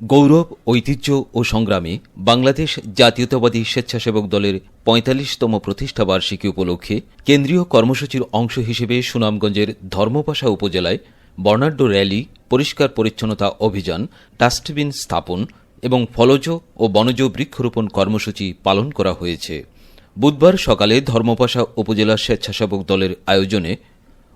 গৌরব, ঐতিহ্য ও সংগ্রামে বাংলাদেশ জাতীয়তাবাদী স্বেচ্ছাসেবক দলের পঁয়তাল্লিশতম প্রতিষ্ঠা বার্ষিকী উপলক্ষে কেন্দ্রীয় কর্মসূচির অংশ হিসেবে সুনামগঞ্জের ধর্মপাশা উপজেলায় বর্ণাঢ্য র্যালি, পরিষ্কার পরিচ্ছন্নতা অভিযান, ডাস্টবিন স্থাপন এবং ফলজ ও বনজ বৃক্ষরোপণ কর্মসূচি পালন করা হয়েছে। বুধবার সকালে ধর্মপাশা উপজেলা স্বেচ্ছাসেবক দলের আয়োজনে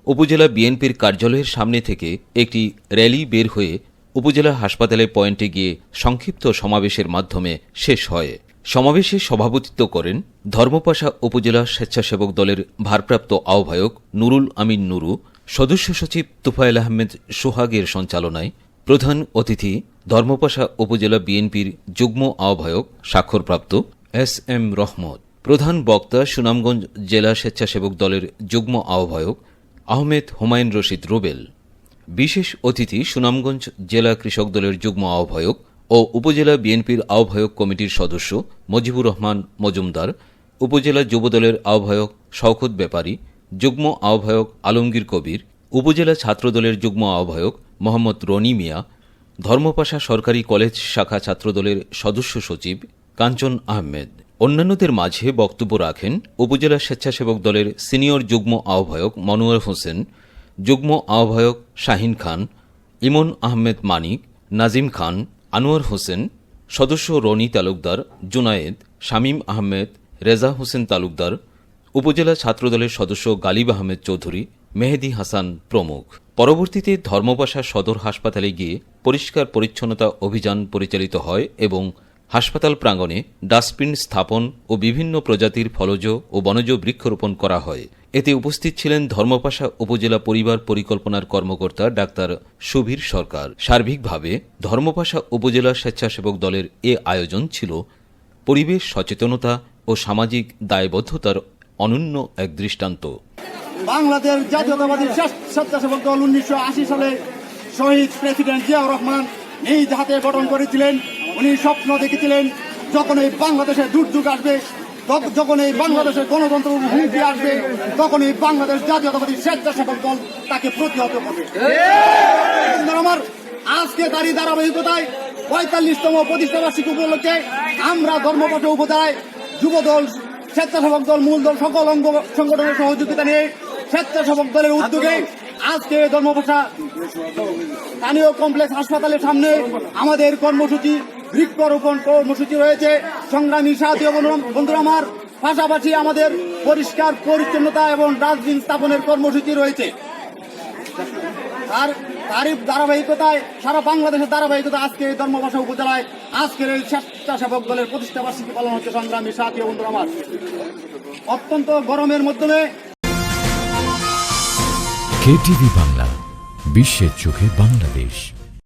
উপজেলা বিএনপির কার্যালয়ের সামনে থেকে একটি র্যালি বের হয়ে উপজেলা হাসপাতালে পয়েন্টে গিয়ে সংক্ষিপ্ত সমাবেশের মাধ্যমে শেষ হয়। সমাবেশে সভাপতিত্ব করেন ধর্মপাশা উপজেলা স্বেচ্ছাসেবক দলের ভারপ্রাপ্ত আহ্বায়ক নুরুল আমিন নুরু, সদস্য সচিব তুফাইল আহমেদ সোহাগের সঞ্চালনায় প্রধান অতিথি ধর্মপাশা উপজেলা বিএনপির যুগ্ম আহ্বায়ক স্বাক্ষরপ্রাপ্ত এস এম রহমত, প্রধান বক্তা সুনামগঞ্জ জেলা স্বেচ্ছাসেবক দলের যুগ্ম আহ্বায়ক আহমেদ হুমায়ুন রশিদ রুবেল। বিশেষ অতিথি সুনামগঞ্জ জেলা কৃষক দলের যুগ্ম আহ্বায়ক ও উপজেলা বিএনপির আহ্বায়ক কমিটির সদস্য মজিবুর রহমান মজুমদার, উপজেলা যুবদলের আহ্বায়ক শওকত ব্যাপারী, যুগ্ম আহ্বায়ক আলমগীর কবির, উপজেলা ছাত্রদলের যুগ্ম আহ্বায়ক মোহাম্মদ রনি মিয়া, ধর্মপাশা সরকারি কলেজ শাখা ছাত্রদলের সদস্য সচিব কাঞ্চন আহমেদ। অন্যান্যদের মাঝে বক্তব্য রাখেন উপজেলা স্বেচ্ছাসেবক দলের সিনিয়র যুগ্ম আহ্বায়ক মনোয়ার হোসেন, যুগ্ম আহ্বায়ক শাহিন খান, ইমন আহমেদ মানিক, নাজিম খান, আনোয়ার হোসেন, সদস্য রনি তালুকদার, জুনায়েদ, শামীম আহমেদ, রেজা হোসেন তালুকদার, উপজেলা ছাত্রদলের সদস্য গালিব আহমেদ চৌধুরী, মেহেদি হাসান প্রমুখ। পরবর্তীতে ধর্মপাশা সদর হাসপাতালে গিয়ে পরিষ্কার পরিচ্ছন্নতা অভিযান পরিচালিত হয় এবং হাসপাতাল প্রাঙ্গণে ডাস্টবিন স্থাপন ও বিভিন্ন প্রজাতির ফলজ ও বনজ বৃক্ষরোপণ করা হয়। এতে উপস্থিত ছিলেন ধর্মপাশা উপজেলা পরিবার পরিকল্পনার কর্মকর্তা ডাক্তার সুবীর সরকার। সার্বিকভাবে ধর্মপাশা উপজেলা স্বেচ্ছাসেবক দলের এ আয়োজন ছিল পরিবেশ সচেতনতা ও সামাজিক দায়বদ্ধতার অনন্য এক দৃষ্টান্ত। বাংলাদেশ জাতীয়তাবাদী স্বেচ্ছাসেবক দল উনিশশো আশি সালে শহীদ প্রেসিডেন্ট জিয়াউর রহমান হাতে গঠন করেছিলেন। উনি স্বপ্ন দেখেছিলেন যখন এই বাংলাদেশে দুর্যোগ আসবে যখন এই বাংলাদেশের গণতন্ত্র হুমকি আসবে, তখন এই বাংলাদেশ জাতীয়তাবাদী স্বেচ্ছাসেবক দল তাকে প্রতিহত করবে। আমার, আজকে তারই ধারাবাহিকতায় পঁয়তাল্লিশতম প্রতিষ্ঠা বার্ষিকী উপলক্ষে আমরা ধর্মপট উপজেলায় যুব দল স্বেচ্ছাসেবক দল, মূল দল, সকল অঙ্গ, সংগঠনের সহযোগিতা নিয়ে স্বেচ্ছাসেবক দলের উদ্যোগে আজকে ধর্মভাষা স্থানীয় কমপ্লেক্স হাসপাতালের সামনে আমাদের কর্মসূচি বৃক্ষরোপণ কর্মসূচি রয়েছে। সংগ্রামী সাথী বন্ধু- বন্ধুরা আমার পাশাপাশি আমাদের পরিষ্কার পরিচ্ছন্নতা এবং ডাস্টবিন স্থাপনের কর্মসূচি রয়েছে। আর তারই ধারাবাহিকতায় সারা বাংলাদেশের ধারাবাহিকতা আজকে এই ধর্মভাষা উপজেলায় আজকের এই স্বেচ্ছাসেবক দলের প্রতিষ্ঠা বার্ষিকী পালন হচ্ছে সংগ্রামী সাথী বন্ধুরা আমার। অত্যন্ত গরমের মাধ্যমে কেটিভি বাংলা, বিশ্বের চোখে বাংলাদেশ।